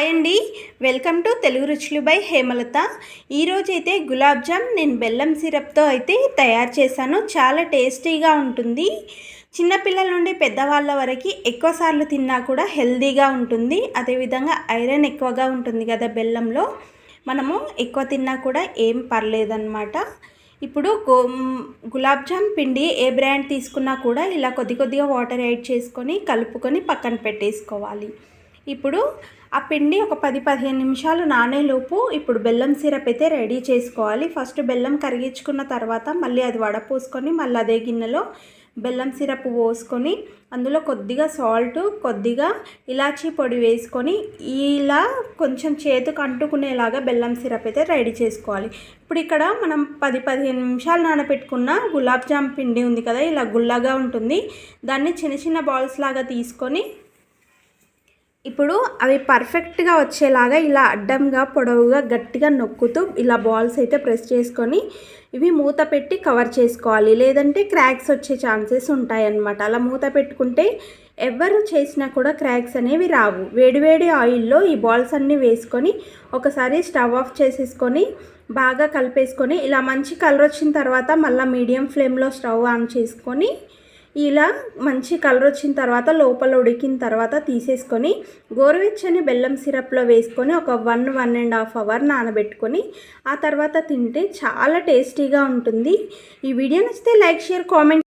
Hi అండి. Welcome to Telugu రుచులు by Hemalatha. ఈరోజు అయితే గులాబ్ జామ్ నేను బెల్లం సిరప్తో అయితే తయారు చేశాను. చాలా టేస్టీగా ఉంటుంది. చిన్నపిల్లల నుండి పెద్దవాళ్ళ వరకు ఎక్కువసార్లు తిన్నా కూడా హెల్దీగా ఉంటుంది. అదేవిధంగా ఐరన్ ఎక్కువగా ఉంటుంది కదా బెల్లంలో. మనము ఎక్కువ తిన్నా కూడా ఏం పర్లేదన్నమాట. ఇప్పుడు గో గులాబ్ జామ్ పిండి ఏ బ్రాండ్ తీసుకున్నా కూడా ఇలా కొద్ది కొద్దిగా వాటర్ యాడ్ చేసుకొని కలుపుకొని పక్కన పెట్టేసుకోవాలి. ఇప్పుడు ఆ పిండి ఒక పది పదిహేను నిమిషాలు నానేలోపు ఇప్పుడు బెల్లం సిరప్ అయితే రెడీ చేసుకోవాలి. ఫస్ట్ బెల్లం కరిగించుకున్న తర్వాత మళ్ళీ అది వడపోసుకొని మళ్ళీ అదే గిన్నెలో బెల్లం సిరప్ పోసుకొని అందులో కొద్దిగా సాల్ట్ కొద్దిగా ఇలాచీ పొడి వేసుకొని ఇలా కొంచెం చేతికి అంటుకునేలాగా బెల్లం సిరప్ అయితే రెడీ చేసుకోవాలి. ఇప్పుడు ఇక్కడ మనం పది పదిహేను నిమిషాలు నానబెట్టుకున్న గులాబ్ జామ్ పిండి ఉంది కదా ఇలా గుల్లగా ఉంటుంది. దాన్ని చిన్న చిన్న బాల్స్ లాగా తీసుకొని ఇప్పుడు అవి పర్ఫెక్ట్గా వచ్చేలాగా ఇలా అడ్డంగా పొడవుగా గట్టిగా నొక్కుతూ ఇలా బాల్స్ అయితే ప్రెస్ చేసుకొని ఇవి మూత పెట్టి కవర్ చేసుకోవాలి. లేదంటే క్రాక్స్ వచ్చే ఛాన్సెస్ ఉంటాయన్నమాట. అలా మూత పెట్టుకుంటే ఎవరు చేసినా కూడా క్రాక్స్ అనేవి రావు. వేడివేడి ఆయిల్లో ఈ బాల్స్ అన్నీ వేసుకొని ఒకసారి స్టవ్ ఆఫ్ చేసేసుకొని బాగా కలిపేసుకొని ఇలా మంచి కలర్ వచ్చిన తర్వాత మళ్ళీ మీడియం ఫ్లేమ్లో స్టవ్ ఆన్ చేసుకొని ఇలా మంచి కలర్ వచ్చిన తర్వాత లోపల ఉడికిన తర్వాత తీసేసుకొని గోరువెచ్చని బెల్లం సిరప్లో వేసుకొని ఒక one one and half hour నానబెట్టుకొని ఆ తర్వాత తింటే చాలా టేస్టీగా ఉంటుంది. ఈ వీడియో నచ్చితే లైక్ షేర్ కామెంట్